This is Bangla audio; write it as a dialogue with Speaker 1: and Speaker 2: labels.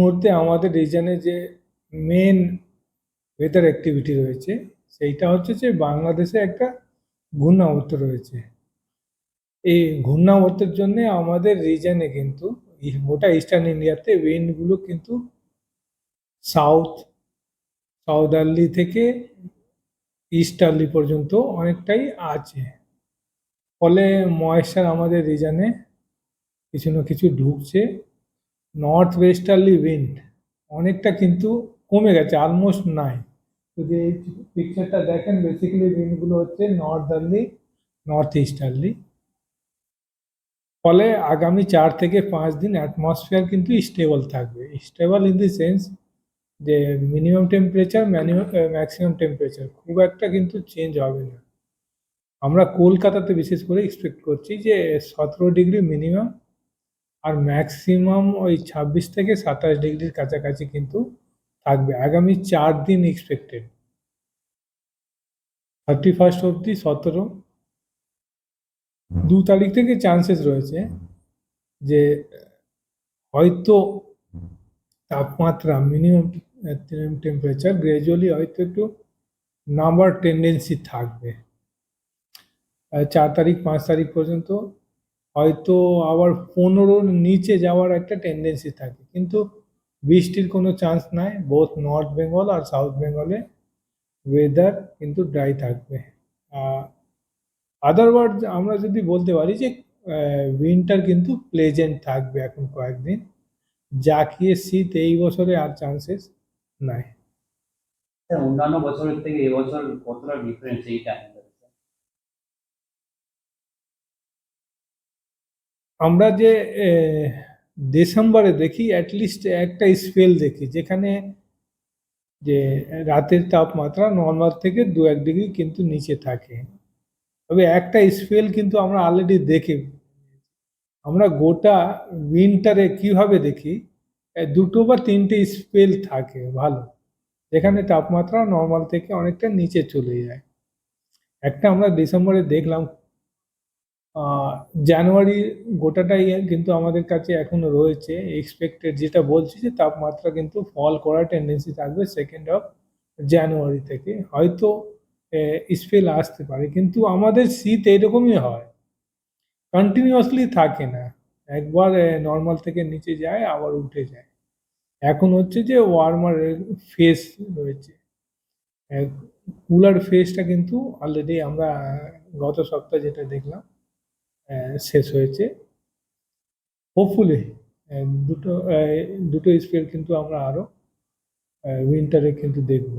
Speaker 1: মুহূর্তে আমাদের রিজনে যে মেন ওয়েদার অ্যাক্টিভিটি রয়েছে, সেইটা হচ্ছে যে বাংলাদেশে একটা ঘূর্ণাবর্ত রয়েছে। এই ঘূর্ণাবর্তের জন্য আমাদের রিজনে কিন্তু গোটা ইস্টার্ন ইন্ডিয়াতে উইন্ডগুলো কিন্তু সাউথ সাউদার্লি থেকে ইস্টার্লি পর্যন্ত অনেকটাই আছে। ফলে ময়েশ্চার আমাদের রিজনে কিছু না কিছু ঢুকছে। নর্থ ওয়েস্টার্লি উইন্ড অনেকটা কিন্তু কমে গেছে অলমোস্ট নাই। যদি এই পিকচারটা দেখেন বেসিক্যালি উইন্ডগুলো হচ্ছে নর্দার্লি নর্থ ইস্টার্লি ফলে আগামী চার থেকে পাঁচ দিন অ্যাটমসফিয়ার কিন্তু স্টেবল থাকবে। স্টেবল ইন দি সেন্স যে মিনিমাম টেম্পারেচার ম্যাক্সিমাম টেম্পারেচার খুব একটা কিন্তু চেঞ্জ হবে না। আমরা কলকাতাতে বিশেষ করে এক্সপেক্ট করছি যে সতেরো ডিগ্রি মিনিমাম আর ম্যাক্সিমাম ওই ছাব্বিশ থেকে সাতাশ ডিগ্রির কাছাকাছি কিন্তু থাকবে। আগামী চার দিন এক্সপেক্টেড থার্টি ফার্স্ট অবধি সতেরো। দু তারিখ থেকে চান্সেস রয়েছে যে হয়তো তাপমাত্রা মিনিমাম টেম্পারেচার গ্র্যাজুয়ালি হয়তো একটু নাম্বার টেন্ডেন্সি থাকবে। চার তারিখ, পাঁচ তারিখ পর্যন্ত হয়তো আবার পনেরোর নিচে যাওয়ার একটা টেন্ডেন্সি থাকে। কিন্তু বৃষ্টির কোনো চান্স নাই বোথ নর্থ বেঙ্গল আর সাউথ বেঙ্গলে ওয়েদার কিন্তু ড্রাই থাকবে। আদারওয়ার্ড আমরা যদি বলতে পারি যে উইন্টার কিন্তু প্লেজেন্ট থাকবে এখন কয়েকদিন। জাকিয়ে শীত এই বছরে আর চান্সেস নাই।
Speaker 2: অন্যান্য বছরের থেকে এবছর কতটা ডিফারেন্স এই টাইমটা
Speaker 1: আমরা যে ডিসেম্বরে দেখি অ্যাটলিস্ট একটা স্পেল দেখি, যেখানে যে রাতের তাপমাত্রা নর্মাল থেকে দু এক ডিগ্রি কিন্তু নিচে থাকে। তবে একটা স্পেল কিন্তু আমরা অলরেডি দেখি। আমরা গোটা উইন্টারে কীভাবে দেখি? দুটো বা তিনটে স্পেল থাকে, ভালো। যেখানে তাপমাত্রা নর্মাল থেকে অনেকটা নিচে চলে যায়। একটা আমরা ডিসেম্বরে দেখলাম জানুয়ারি গোটাটাই কিন্তু আমাদের কাছে এখনও রয়েছে। এক্সপেক্টেড যেটা বলছি যে তাপমাত্রা কিন্তু ফল করার টেন্ডেন্সি থাকবে সেকেন্ড অফ জানুয়ারি থেকে। হয়তো স্পেল আসতে পারে, কিন্তু আমাদের শীত এরকমই হয়। কন্টিনিউয়াসলি থাকে না। একবার নর্মাল থেকে নিচে যায়, আবার উঠে যায়। এখন হচ্ছে যে ওয়ার্মার ফেস রয়েছে। কুলার ফেসটা কিন্তু অলরেডি আমরা, গত সপ্তাহে যেটা দেখলাম শেষ হয়েছে। হোপফুলি দুটো দুটো স্পেল কিন্তু আমরা আরও উইন্টারে কিন্তু দেখব।